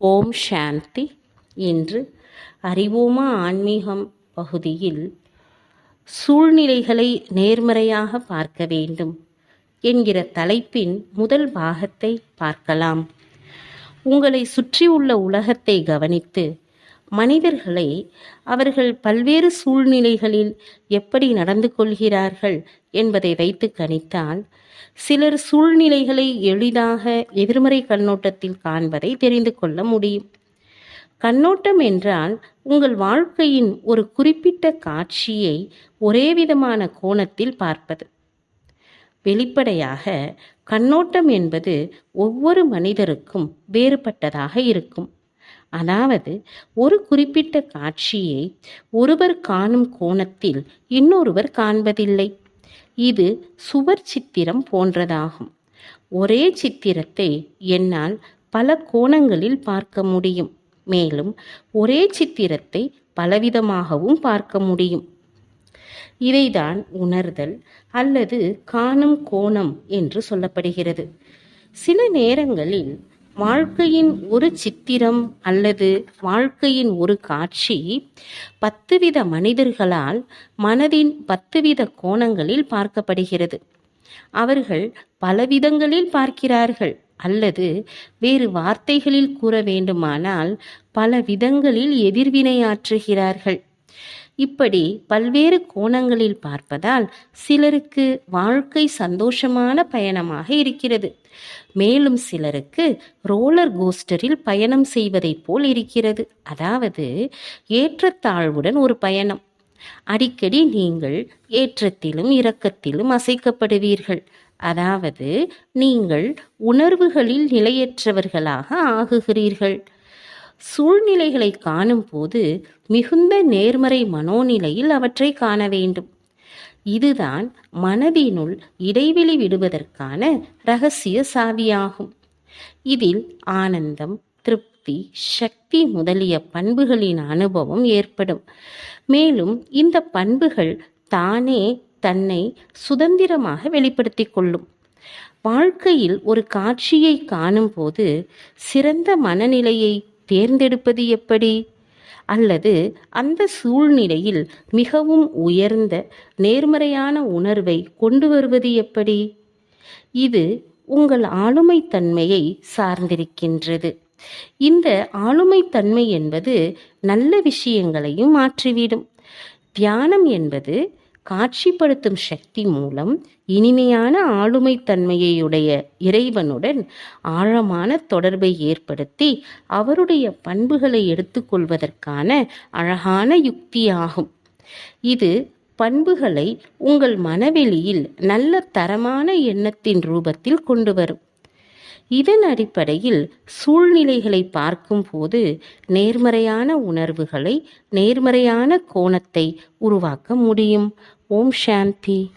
ஓம் சாந்தி. இன்று அறிவோமா ஆன்மீகம் பகுதியில் சூழ்நிலைகளை நேர்மறையாக பார்க்க வேண்டும் என்கிற தலைப்பின் முதல் பாகத்தை பார்க்கலாம். உங்களை சுற்றியுள்ள உலகத்தை கவனித்து மனிதர்களை அவர்கள் பல்வேறு சூழ்நிலைகளில் எப்படி நடந்து கொள்கிறார்கள் என்பதை வைத்து கணித்தால் சிலர் சூழ்நிலைகளை எளிதாக எதிர்மறை கண்ணோட்டத்தில் காண்பதை தெரிந்து கொள்ள முடியும். கண்ணோட்டம் என்றால் உங்கள் வாழ்க்கையின் ஒரு குறிப்பிட்ட காட்சியை ஒரே விதமான கோணத்தில் பார்ப்பது. வெளிப்படையாக கண்ணோட்டம் என்பது ஒவ்வொரு மனிதருக்கும் வேறுபட்டதாக இருக்கும். அதாவது ஒரு குறிப்பிட்ட காட்சியை ஒருவர் காணும் கோணத்தில் இன்னொருவர் காண்பதில்லை. இது சுவர் சித்திரம் போன்றதாகும். ஒரே சித்திரத்தை என்னால் பல கோணங்களில் பார்க்க முடியும். மேலும் ஒரே சித்திரத்தை பலவிதமாகவும் பார்க்க முடியும். இதைதான் உணர்தல் அல்லது காணும் கோணம் என்று சொல்லப்படுகிறது. சில நேரங்களில் வாழ்க்கையின் ஒரு சித்திரம் அல்லது வாழ்க்கையின் ஒரு காட்சி பத்துவித மனிதர்களால் மனதின் பத்துவித கோணங்களில் பார்க்கப்படுகிறது. அவர்கள் பலவிதங்களில் பார்க்கிறார்கள் அல்லது வேறு வார்த்தைகளில் கூற வேண்டுமானால் பல விதங்களில் எதிர்வினையாற்றுகிறார்கள். இப்படி பல்வேறு கோணங்களில் பார்ப்பதால் சிலருக்கு வாழ்க்கை சந்தோஷமான பயணமாக இருக்கிறது. மேலும் சிலருக்கு ரோலர் கோஸ்டரில் பயணம் செய்வதைப் போல் இருக்கிறது. அதாவது ஏற்றத்தாழ்வுடன் ஒரு பயணம். அடிக்கடி நீங்கள் ஏற்றத்திலும் இரக்கத்திலும் அசைக்கப்படுவீர்கள். அதாவது நீங்கள் உணர்வுகளில் நிலையற்றவர்களாக ஆகுகிறீர்கள். சூழ்நிலைகளை காணும்போது மிகுந்த நேர்மறை மனோநிலையில் அவற்றை காண வேண்டும். இதுதான் மனதினுள் இடைவெளி விடுவதற்கான ரகசிய சாவியாகும். இதில் ஆனந்தம் திருப்தி சக்தி முதலிய பண்புகளின் அனுபவம் ஏற்படும். மேலும் இந்த பண்புகள் தானே தன்னை சுதந்திரமாக வெளிப்படுத்திக் கொள்ளும். வாழ்க்கையில் ஒரு காட்சியை காணும்போது சிறந்த மனநிலையை தேர்ந்தெடுப்பது எப்படி? அல்லது அந்த சூழ்நிலையில் மிகவும் உயர்ந்த நேர்மறையான உணர்வை கொண்டு வருவது எப்படி? இது உங்கள் ஆளுமைத்தன்மையை சார்ந்திருக்கின்றது. இந்த ஆளுமைத்தன்மை என்பது நல்ல விஷயங்களையும் மாற்றிவிடும். தியானம் என்பது காட்சிப்படுத்தும் சக்தி மூலம் இனிமையான ஆளுமைத்தன்மையுடைய இறைவனுடன் ஆழமான தொடர்பை ஏற்படுத்தி அவருடைய பண்புகளை எடுத்துக்கொள்வதற்கான அழகான யுக்தியாகும். இது பண்புகளை உங்கள் மனவெளியில் நல்ல தரமான எண்ணத்தின் ரூபத்தில் கொண்டு வரும். இதன் அடிப்படையில் சூழ்நிலைகளை பார்க்கும்போது நேர்மறையான உணர்வுகளை நேர்மறையான கோணத்தை உருவாக்க முடியும். ஓம் சாந்தி.